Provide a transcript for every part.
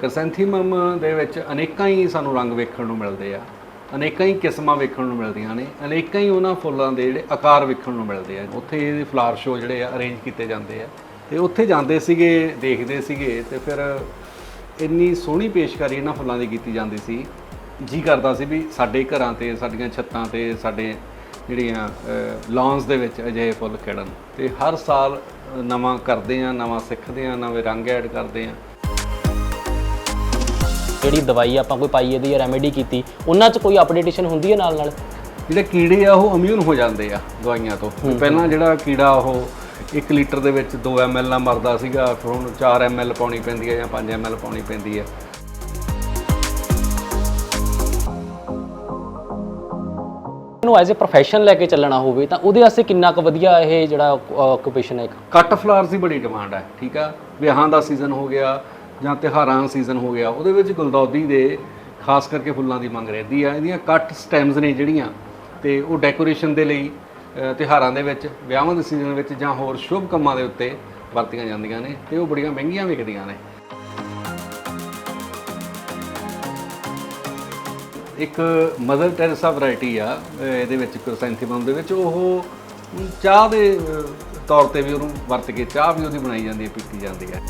ਕ੍ਰਿਸੈਂਥੀਮਮ ਦੇ ਵਿੱਚ ਅਨੇਕਾਂ ਹੀ ਸਾਨੂੰ ਰੰਗ ਵੇਖਣ ਨੂੰ ਮਿਲਦੇ ਆ। ਅਨੇਕਾਂ ਹੀ ਕਿਸਮਾਂ ਵੇਖਣ ਨੂੰ ਮਿਲਦੀਆਂ ਨੇ। ਅਨੇਕਾਂ ਹੀ ਉਹਨਾਂ ਫੁੱਲਾਂ ਦੇ ਜਿਹੜੇ ਆਕਾਰ ਵੇਖਣ ਨੂੰ ਮਿਲਦੇ ਆ। ਉੱਥੇ ਇਹਦੇ ਫਲਾਰ ਸ਼ੋ ਜਿਹੜੇ ਆ ਅਰੇਂਜ ਕੀਤੇ ਜਾਂਦੇ ਆ। ਤੇ ਉੱਥੇ ਜਾਂਦੇ ਸੀਗੇ, ਦੇਖਦੇ ਸੀਗੇ ਤੇ ਫਿਰ ਇੰਨੀ ਸੋਹਣੀ ਪੇਸ਼ਕਾਰੀ ਇਹਨਾਂ ਫੁੱਲਾਂ ਦੀ ਕੀਤੀ ਜਾਂਦੀ ਸੀ। ਜੀ ਕਰਦਾ ਸੀ ਵੀ ਸਾਡੇ ਘਰਾਂ ਤੇ, ਸਾਡੀਆਂ ਛੱਤਾਂ ਤੇ, ਸਾਡੇ ਜਿਹੜੀਆਂ ਲੌਨਸ ਦੇ ਵਿੱਚ ਅਜਿਹੇ ਫੁੱਲ ਖਿੜਨ। ਤੇ ਹਰ ਸਾਲ ਨਵਾਂ ਕਰਦੇ ਆ, ਨਵਾਂ ਸਿੱਖਦੇ ਆ, ਨਵੇਂ ਰੰਗ ਐਡ ਕਰਦੇ ਆ। ਜਿਹੜੀ ਦਵਾਈ ਆਪਾਂ ਕੋਈ ਪਾਈ ਇਹਦੀ ਰੈਮੇਡੀ ਕੀਤੀ ਉਹਨਾਂ 'ਚ ਕੋਈ ਅਪਡੇਟੇਸ਼ਨ ਹੁੰਦੀ ਹੈ ਨਾਲ ਨਾਲ ਜਿਹੜੇ ਕੀੜੇ ਆ ਉਹ ਇਮਿਊਨ ਹੋ ਜਾਂਦੇ ਆ ਦਵਾਈਆਂ ਤੋਂ। ਪਹਿਲਾਂ ਜਿਹੜਾ ਕੀੜਾ ਉਹ 1 ਲੀਟਰ ਦੇ ਵਿੱਚ 2 ml ਨਾਲ ਮਰਦਾ ਸੀਗਾ ਫਿਰ ਹੁਣ 4 ml ਪਾਉਣੀ ਪੈਂਦੀ ਹੈ ਜਾਂ 5 ml ਪਾਉਣੀ ਪੈਂਦੀ ਹੈ। ਨੂੰ ਐਜ਼ ਅ ਪ੍ਰੋਫੈਸ਼ਨ ਲੈ ਕੇ ਚੱਲਣਾ ਹੋਵੇ ਤਾਂ ਉਹਦੇ ਵਾਸਤੇ ਕਿੰਨਾ ਕੁ ਵਧੀਆ ਇਹ ਜਿਹੜਾ ਆਕੂਪੇਸ਼ਨ ਹੈ ਇੱਕ? ਕੱਟ ਫਲਾਵਰਸ ਦੀ ਬੜੀ ਡਿਮਾਂਡ ਹੈ ਠੀਕ ਆ? ਵਿਆਹਾਂ ਦਾ ਸੀਜ਼ਨ ਹੋ ਗਿਆ ਜਾਂ ਤਿਉਹਾਰਾਂ ਦਾ ਸੀਜ਼ਨ ਹੋ ਗਿਆ ਉਹਦੇ ਵਿੱਚ ਗੁਲਦੌਦੀ ਦੇ ਖਾਸ ਕਰਕੇ ਫੁੱਲਾਂ ਦੀ ਮੰਗ ਰਹਿੰਦੀ ਆ। ਇਹਦੀਆਂ ਕੱਟ ਸਟੈਮਸ ਨੇ ਜਿਹੜੀਆਂ ਤੇ ਉਹ ਡੈਕੋਰੇਸ਼ਨ ਦੇ ਲਈ ਅ, ਤਿਉਹਾਰਾਂ ਦੇ ਵਿੱਚ ਵਿਆਹਾਂ ਦੇ ਸੀਜ਼ਨ ਵਿੱਚ ਜਾਂ ਹੋਰ ਸ਼ੁਭ ਕੰਮਾਂ ਦੇ ਉੱਤੇ ਵਰਤੀਆਂ ਜਾਂਦੀਆਂ ਨੇ ਤੇ ਉਹ ਬੜੀਆਂ ਮਹਿੰਗੀਆਂ ਵਿਕਦੀਆਂ ਨੇ। ਇੱਕ ਮਦਰ ਟੈਰੇਸਾ ਵੈਰਾਈਟੀ ਆ ਇਹਦੇ ਵਿੱਚ ਕ੍ਰਿਸੈਂਥੀਮਮ ਦੇ ਵਿੱਚ ਉਹ ਚਾਹ ਦੇ ਤੌਰ ਤੇ ਵੀ ਉਹਨੂੰ ਵਰਤ ਕੇ ਚਾਹ ਵੀ ਉਹਦੀ ਬਣਾਈ ਜਾਂਦੀ ਹੈ ਪੀਤੀ ਜਾਂਦੀ ਹੈ।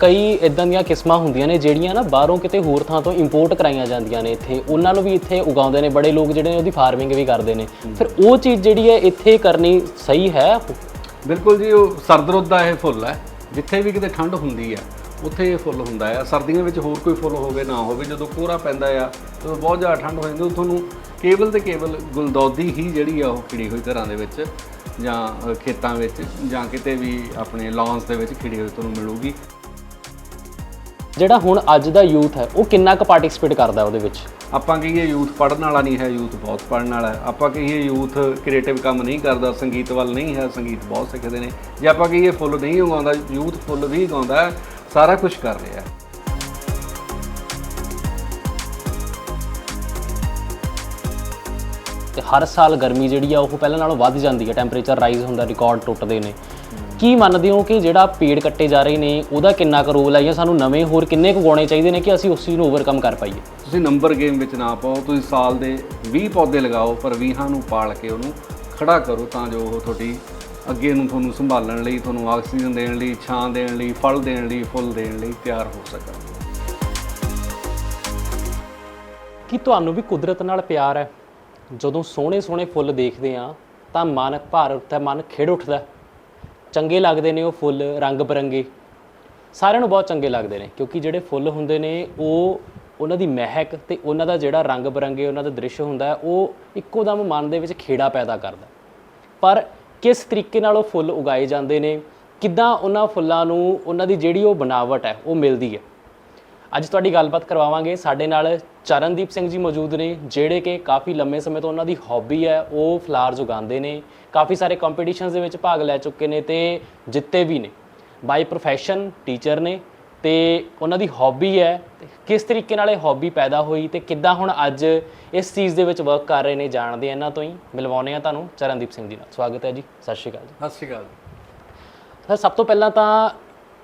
ਕਈ ਇਦਾਂ ਦੀਆਂ ਕਿਸਮਾਂ ਹੁੰਦੀਆਂ ਨੇ ਜਿਹੜੀਆਂ ਨਾ ਬਾਹਰੋਂ ਕਿਤੇ ਹੋਰ ਥਾਂ ਤੋਂ ਇੰਪੋਰਟ ਕਰਾਈਆਂ ਜਾਂਦੀਆਂ ਨੇ ਇੱਥੇ। ਉਹਨਾਂ ਨੂੰ ਵੀ ਇੱਥੇ ਉਗਾਉਂਦੇ ਨੇ ਬੜੇ ਲੋਕ ਜਿਹੜੇ ਨੇ ਉਹਦੀ ਫਾਰਮਿੰਗ ਵੀ ਕਰਦੇ ਨੇ। ਫਿਰ ਉਹ ਚੀਜ਼ ਜਿਹੜੀ ਹੈ ਇੱਥੇ ਕਰਨੀ ਸਹੀ ਹੈ? ਬਿਲਕੁਲ ਜੀ ਉਹ ਸਰਦ-ਰੁੱਤ ਦਾ ਇਹ ਫੁੱਲ ਹੈ। ਜਿੱਥੇ ਵੀ ਕਿਤੇ ਠੰਡ ਹੁੰਦੀ ਆ ਉੱਥੇ ਇਹ ਫੁੱਲ ਹੁੰਦਾ ਆ ਸਰਦੀਆਂ ਵਿੱਚ ਹੋਰ ਕੋਈ ਫੁੱਲ ਹੋਵੇ ਨਾ ਹੋਵੇ ਜਦੋਂ ਕੋਹਰਾ ਪੈਂਦਾ ਆ ਜਦੋਂ ਬਹੁਤ ਜ਼ਿਆਦਾ ਠੰਡ ਹੋ ਜਾਂਦੀ ਉਹ ਤੁਹਾਨੂੰ ਕੇਵਲ ਤੇ ਕੇਵਲ ਗੁਲਦੌਦੀ ਹੀ ਜਿਹੜੀ ਆ ਉਹ ਖਿੜੀ ਹੋਈ ਘਰਾਂ ਦੇ ਵਿੱਚ ਜਾਂ ਖੇਤਾਂ ਵਿੱਚ ਜਾਂ ਕਿਤੇ ਵੀ ਆਪਣੇ ਲੌਨਸ ਦੇ ਵਿੱਚ ਖਿੜੀ ਹੋਈ ਤੁਹਾਨੂੰ ਮਿਲੂਗੀ। ਜਿਹੜਾ ਹੁਣ ਅੱਜ ਦਾ ਯੂਥ ਹੈ ਉਹ ਕਿੰਨਾ ਕੁ ਪਾਰਟਿਸਿਪੇਟ ਕਰਦਾ ਉਹਦੇ ਵਿੱਚ? ਆਪਾਂ ਕਹੀਏ ਯੂਥ ਪੜਨ ਵਾਲਾ ਨਹੀਂ ਹੈ ਯੂਥ ਬਹੁਤ ਪੜਨ ਵਾਲਾ ਹੈ। ਆਪਾਂ ਕਹੀਏ ਯੂਥ ਕ੍ਰੀਏਟਿਵ ਕੰਮ ਨਹੀਂ ਕਰਦਾ ਸੰਗੀਤ ਵੱਲ ਨਹੀਂ ਹੈ ਸੰਗੀਤ ਬਹੁਤ ਸਿੱਖਦੇ ਨੇ। ਜੇ ਆਪਾਂ ਕਹੀਏ ਫੁੱਲ ਨਹੀਂ ਉਗਾਉਂਦਾ ਯੂਥ ਫੁੱਲ ਵੀ ਉਗਾਉਂਦਾ ਸਾਰਾ ਕੁਝ ਕਰ ਰਿਹਾ ਹੈ। ਤੇ ਹਰ ਸਾਲ ਗਰਮੀ ਜਿਹੜੀ ਆ ਉਹ ਪਹਿਲਾਂ ਨਾਲੋਂ ਵੱਧ ਜਾਂਦੀ ਹੈ। ਟੈਂਪਰੇਚਰ ਰਾਈਜ਼ ਹੁੰਦਾ ਰਿਕਾਰਡ ਟੁੱਟਦੇ ਨੇ। ਕੀ ਮੰਨਦੇ ਹੋ ਕਿ ਜਿਹੜਾ ਪੇੜ ਕੱਟੇ ਜਾ ਰਹੇ ਨੇ ਉਹਦਾ ਕਿੰਨਾ ਕੁ ਰੋਲ ਹੈ ਜਾਂ ਸਾਨੂੰ ਨਵੇਂ ਹੋਰ ਕਿੰਨੇ ਕੁ ਉਗਾਉਣੇ ਚਾਹੀਦੇ ਨੇ ਕਿ ਅਸੀਂ ਉਸ ਚੀਜ਼ ਨੂੰ ਓਵਰਕਮ ਕਰ ਪਾਈਏ? ਤੁਸੀਂ ਨੰਬਰ ਗੇਮ ਵਿੱਚ ਨਾ ਪਾਓ ਤੁਸੀਂ ਸਾਲ ਦੇ 20 ਪੌਦੇ ਲਗਾਓ ਪਰ 20 ਨੂੰ ਪਾਲ ਕੇ ਉਹਨੂੰ ਖੜਾ ਕਰੋ ਤਾਂ ਜੋ ਉਹ ਤੁਹਾਡੀ ਅੱਗੇ ਨੂੰ ਤੁਹਾਨੂੰ ਸੰਭਾਲਣ ਲਈ ਤੁਹਾਨੂੰ ਆਕਸੀਜਨ ਦੇਣ ਲਈ ਛਾਂ ਦੇਣ ਲਈ ਫਲ ਦੇਣ ਲਈ ਫੁੱਲ ਦੇਣ ਲਈ ਤਿਆਰ ਹੋ ਸਕਣ। ਕੀ ਤੁਹਾਨੂੰ ਵੀ ਕੁਦਰਤ ਨਾਲ ਪਿਆਰ ਹੈ? ਜਦੋਂ ਸੋਹਣੇ ਸੋਹਣੇ ਫੁੱਲ ਦੇਖਦੇ ਆ ਤਾਂ ਮਨ ਭਰ ਉੱਠਦਾ ਮਨ ਖਿੜ ਉੱਠਦਾ। ਚੰਗੇ ਲੱਗਦੇ ਨੇ ਉਹ ਫੁੱਲ, ਰੰਗ ਬਰੰਗੇ। ਸਾਰਿਆਂ ਨੂੰ ਬਹੁਤ ਚੰਗੇ ਲੱਗਦੇ ਨੇ, ਕਿਉਂਕਿ ਜਿਹੜੇ ਫੁੱਲ ਹੁੰਦੇ ਨੇ, ਉਹ ਉਹਨਾਂ ਦੀ ਮਹਿਕ ਤੇ ਉਹਨਾਂ ਦਾ ਜਿਹੜਾ ਰੰਗ ਬਰੰਗੇ, ਉਹਨਾਂ ਦਾ ਦ੍ਰਿਸ਼ ਹੁੰਦਾ ਉਹ ਇੱਕੋ ਦਮ ਮਨ ਦੇ ਵਿੱਚ ਖੇੜਾ ਪੈਦਾ ਕਰਦਾ ਪਰ ਕਿਸ ਤਰੀਕੇ ਨਾਲ ਉਹ ਫੁੱਲ ਉਗਾਏ ਜਾਂਦੇ ਨੇ, ਕਿੱਦਾਂ ਉਹਨਾਂ ਫੁੱਲਾਂ ਨੂੰ, ਉਹਨਾਂ ਦੀ ਜਿਹੜੀ ਉਹ ਬਣਾਵਟ ਹੈ, ਉਹ ਮਿਲਦੀ ਹੈ। ਅੱਜ ਤੁਹਾਡੀ ਗੱਲਬਾਤ ਕਰਵਾਵਾਂਗੇ। ਸਾਡੇ ਨਾਲ ਚਰਨਦੀਪ ਸਿੰਘ ਜੀ ਮੌਜੂਦ ਨੇ ਜਿਹੜੇ ਕਿ ਕਾਫੀ ਲੰਮੇ ਸਮੇਂ ਤੋਂ ਉਹਨਾਂ ਦੀ ਹੌਬੀ ਹੈ ਉਹ ਫਲਾਵਰਸ ਉਗਾਉਂਦੇ ਨੇ। ਕਾਫੀ ਸਾਰੇ ਕੰਪੀਟੀਸ਼ਨਸ ਦੇ ਵਿੱਚ ਭਾਗ ਲੈ ਚੁੱਕੇ ਨੇ ਤੇ ਜਿੱਤੇ ਵੀ ਨੇ। ਬਾਈ ਪ੍ਰੋਫੈਸ਼ਨ ਟੀਚਰ ਨੇ ਤੇ ਉਹਨਾਂ ਦੀ ਹੌਬੀ ਹੈ। ਕਿਸ ਤਰੀਕੇ ਨਾਲ ਇਹ ਹੌਬੀ ਪੈਦਾ ਹੋਈ ਤੇ ਕਿੱਦਾਂ ਹੁਣ ਅੱਜ ਇਸ ਚੀਜ਼ ਦੇ ਵਿੱਚ ਵਰਕ ਕਰ ਰਹੇ ਨੇ ਜਾਣਦੇ ਇਹਨਾਂ ਤੋਂ ਹੀ। ਮਿਲਵਾਉਂਦੇ ਆ ਤੁਹਾਨੂੰ ਚਰਨਦੀਪ ਸਿੰਘ ਜੀ ਨਾਲ। ਸਵਾਗਤ ਹੈ ਜੀ। ਸਤਿ ਸ਼੍ਰੀ ਅਕਾਲ ਜੀ। ਸਤਿ ਸ਼੍ਰੀ ਅਕਾਲ ਸਰ ਸਭ ਤੋਂ ਪਹਿਲਾਂ ਤਾਂ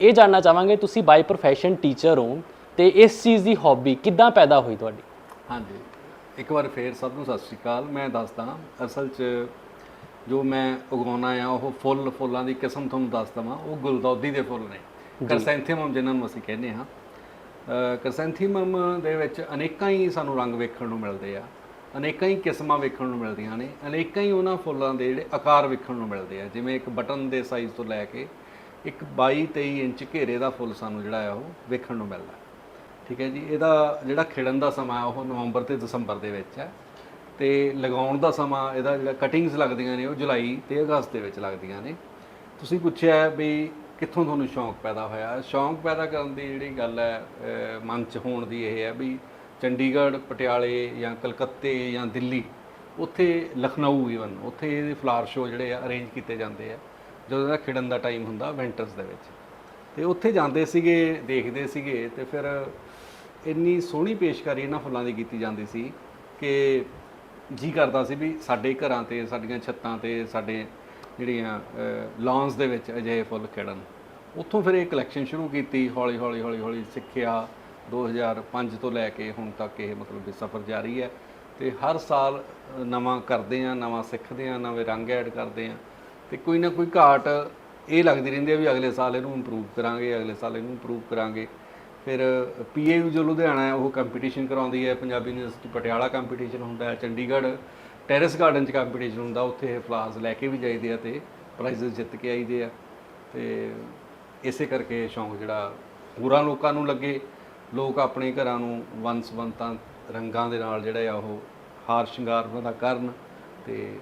ਇਹ ਜਾਣਨਾ ਚਾਹਾਂਗੇ ਤੁਸੀਂ ਬਾਈ ਪ੍ਰੋਫੈਸ਼ਨ ਟੀਚਰ ਹੋ। ਤੇ ਇਸ ਚੀਜ਼ ਦੀ ਹੌਬੀ ਕਿੱਦਾਂ ਪੈਦਾ ਹੋਈ ਤੁਹਾਡੀ? ਹਾਂਜੀ ਇੱਕ ਵਾਰ ਫੇਰ ਸਭ ਨੂੰ ਸਤਿ ਸ਼੍ਰੀ ਅਕਾਲ। ਮੈਂ ਦੱਸਦਾ ਅਸਲ 'ਚ ਜੋ ਮੈਂ ਉਗਾਉਣਾ ਆ ਉਹ ਫੁੱਲ ਫੁੱਲਾਂ ਦੀ ਕਿਸਮ ਤੁਹਾਨੂੰ ਦੱਸ ਦਵਾਂ ਉਹ ਗੁਲਦੌਦੀ ਦੇ ਫੁੱਲ ਨੇ। ਕਰਸੈਂਥੀਮਮ ਜਿਨ੍ਹਾਂ ਨੂੰ ਅਸੀਂ ਕਹਿੰਦੇ ਹਾਂ। ਕਰਸੈਂਥੀਮਮ ਦੇ ਵਿੱਚ ਅਨੇਕਾਂ ਹੀ ਸਾਨੂੰ ਰੰਗ ਵੇਖਣ ਨੂੰ ਮਿਲਦੇ ਆ ਅਨੇਕਾਂ ਹੀ ਕਿਸਮਾਂ ਵੇਖਣ ਨੂੰ ਮਿਲਦੀਆਂ ਨੇ ਅਨੇਕਾਂ ਹੀ ਉਹਨਾਂ ਫੁੱਲਾਂ ਦੇ ਜਿਹੜੇ ਆਕਾਰ ਵੇਖਣ ਨੂੰ ਮਿਲਦੇ ਆ ਜਿਵੇਂ ਇੱਕ ਬਟਨ ਦੇ ਸਾਈਜ਼ ਤੋਂ ਲੈ ਕੇ ਇੱਕ 22 23 ਇੰਚ ਘੇਰੇ ਦਾ ਫੁੱਲ ਸਾਨੂੰ ਜਿਹੜਾ ਆ ਉਹ ਵੇਖਣ ਨੂੰ ਮਿਲਦਾ। ਠੀਕ ਹੈ ਜੀ ਇਹਦਾ ਜਿਹੜਾ ਖਿੜਨ ਦਾ ਸਮਾਂ ਉਹ ਨਵੰਬਰ ਤੇ ਦਸੰਬਰ ਦੇ ਵਿੱਚ ਹੈ ਤੇ ਲਗਾਉਣ ਦਾ ਸਮਾਂ ਇਹਦਾ ਜਿਹੜਾ ਕਟਿੰਗਸ ਲੱਗਦੀਆਂ ਨੇ ਉਹ ਜੁਲਾਈ ਤੇ ਅਗਸਤ ਦੇ ਵਿੱਚ ਲੱਗਦੀਆਂ ਨੇ। ਤੁਸੀਂ ਪੁੱਛਿਆ ਵੀ ਕਿੱਥੋਂ ਤੁਹਾਨੂੰ ਸ਼ੌਂਕ ਪੈਦਾ ਹੋਇਆ? ਸ਼ੌਂਕ ਪੈਦਾ ਕਰਨ ਦੀ ਜਿਹੜੀ ਗੱਲ ਹੈ ਅਹ, ਮਨ 'ਚ ਹੋਣ ਦੀ ਇਹ ਹੈ ਵੀ ਚੰਡੀਗੜ੍ਹ ਪਟਿਆਲੇ ਜਾਂ ਕਲਕੱਤੇ ਜਾਂ ਦਿੱਲੀ ਉੱਥੇ ਲਖਨਊ ਈਵਨ ਉੱਥੇ ਇਹਦੇ ਫਲਾਰ ਸ਼ੋ ਜਿਹੜੇ ਆ ਅਰੇਂਜ ਕੀਤੇ ਜਾਂਦੇ ਆ ਜਦੋਂ ਇਹਦਾ ਖਿੜਨ ਦਾ ਟਾਈਮ ਹੁੰਦਾ ਵਿੰਟਰਸ ਦੇ ਵਿੱਚ। ਤੇ ਉੱਥੇ ਜਾਂਦੇ ਸੀਗੇ ਦੇਖਦੇ ਸੀਗੇ ਤੇ ਫਿਰ ਇੰਨੀ ਸੋਹਣੀ ਪੇਸ਼ਕਾਰੀ ਇਹਨਾਂ ਫੁੱਲਾਂ ਦੀ ਕੀਤੀ ਜਾਂਦੀ ਸੀ ਕਿ ਜੀ ਕਰਦਾ ਸੀ ਵੀ ਸਾਡੇ ਘਰਾਂ ਤੇ, ਸਾਡੀਆਂ ਛੱਤਾਂ ਤੇ, ਸਾਡੇ ਜਿਹੜੀਆਂ ਲੌਨਸ ਦੇ ਵਿੱਚ ਅਜਿਹੇ ਫੁੱਲ ਖਿੜਨ। ਉੱਥੋਂ ਫਿਰ ਇਹ ਕਲੈਕਸ਼ਨ ਸ਼ੁਰੂ ਕੀਤੀ ਹੌਲੀ ਹੌਲੀ ਹੌਲੀ ਹੌਲੀ ਸਿੱਖਿਆ 2005 ਤੋਂ ਲੈ ਕੇ ਹੁਣ ਤੱਕ ਇਹ ਮਤਲਬ ਕਿ ਸਫ਼ਰ ਜਾਰੀ ਹੈ। ਤੇ ਹਰ ਸਾਲ ਨਵਾਂ ਕਰਦੇ ਆ ਨਵਾਂ ਸਿੱਖਦੇ ਆ ਨਵੇਂ ਰੰਗ ਐਡ ਕਰਦੇ ਆ ਤੇ ਕੋਈ ਨਾ ਕੋਈ ਘਾਟ ਇਹ ਲੱਗਦੀ ਰਹਿੰਦੀ ਹੈ ਵੀ ਅਗਲੇ ਸਾਲ ਇਹਨੂੰ ਇੰਪਰੂਵ ਕਰਾਂਗੇ, ਅਗਲੇ ਸਾਲ ਇਹਨੂੰ ਇੰਪਰੂਵ ਕਰਾਂਗੇ। ਫਿਰ ਪੀਏਯੂ ਜੋ ਲੁਧਿਆਣਾ ਹੈ, ਉਹ ਕੰਪੀਟੀਸ਼ਨ ਕਰਾਉਂਦੀ ਹੈ, ਪੰਜਾਬੀ ਯੂਨੀਵਰਸਿਟੀ ਪਟਿਆਲਾ ਕੰਪੀਟੀਸ਼ਨ ਹੁੰਦਾ ਹੈ, ਚੰਡੀਗੜ੍ਹ ਟੈਰੇਸ ਗਾਰਡਨ ਚ ਕੰਪੀਟੀਸ਼ਨ ਹੁੰਦਾ, ਉੱਥੇ ਇਹ ਫਲਾਸ ਲੈ ਕੇ ਵੀ ਜਾਈਦੇ ਆ ਤੇ ਪ੍ਰਾਈਜ਼ ਜਿੱਤ ਕੇ ਆਈਦੇ ਆ। ਤੇ ਇਸੇ ਕਰਕੇ ਇਹ ਸ਼ੌਂਕ ਜਿਹੜਾ ਹੋਰਾਂ ਲੋਕਾਂ ਨੂੰ ਲੱਗੇ, ਲੋਕ ਆਪਣੇ ਘਰਾਂ ਨੂੰ ਵੰਸ-ਵੰਤਾਂ ਰੰਗਾਂ ਦੇ ਨਾਲ ਜਿਹੜਾ ਆ ਉਹ ਹਾਰ ਸ਼ਿੰਗਾਰ ਉਹਨਾਂ ਦਾ ਕਰਨ ਤੇ